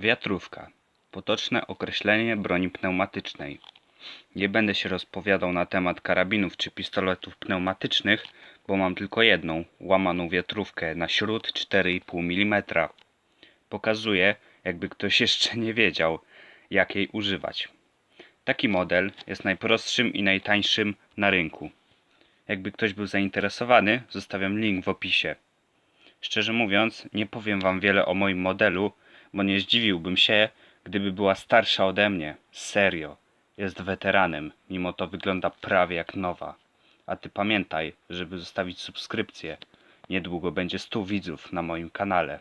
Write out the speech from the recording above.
Wiatrówka. Potoczne określenie broni pneumatycznej. Nie będę się rozpowiadał na temat karabinów czy pistoletów pneumatycznych, bo mam tylko jedną, łamaną wiatrówkę na śród 4,5 mm. Pokazuję, jakby ktoś jeszcze nie wiedział, jak jej używać. Taki model jest najprostszym i najtańszym na rynku. Jakby ktoś był zainteresowany, zostawiam link w opisie. Szczerze mówiąc, nie powiem wam wiele o moim modelu, bo nie zdziwiłbym się, gdyby była starsza ode mnie. Serio. Jest weteranem, mimo to wygląda prawie jak nowa. A ty pamiętaj, żeby zostawić subskrypcję. Niedługo będzie 100 widzów na moim kanale.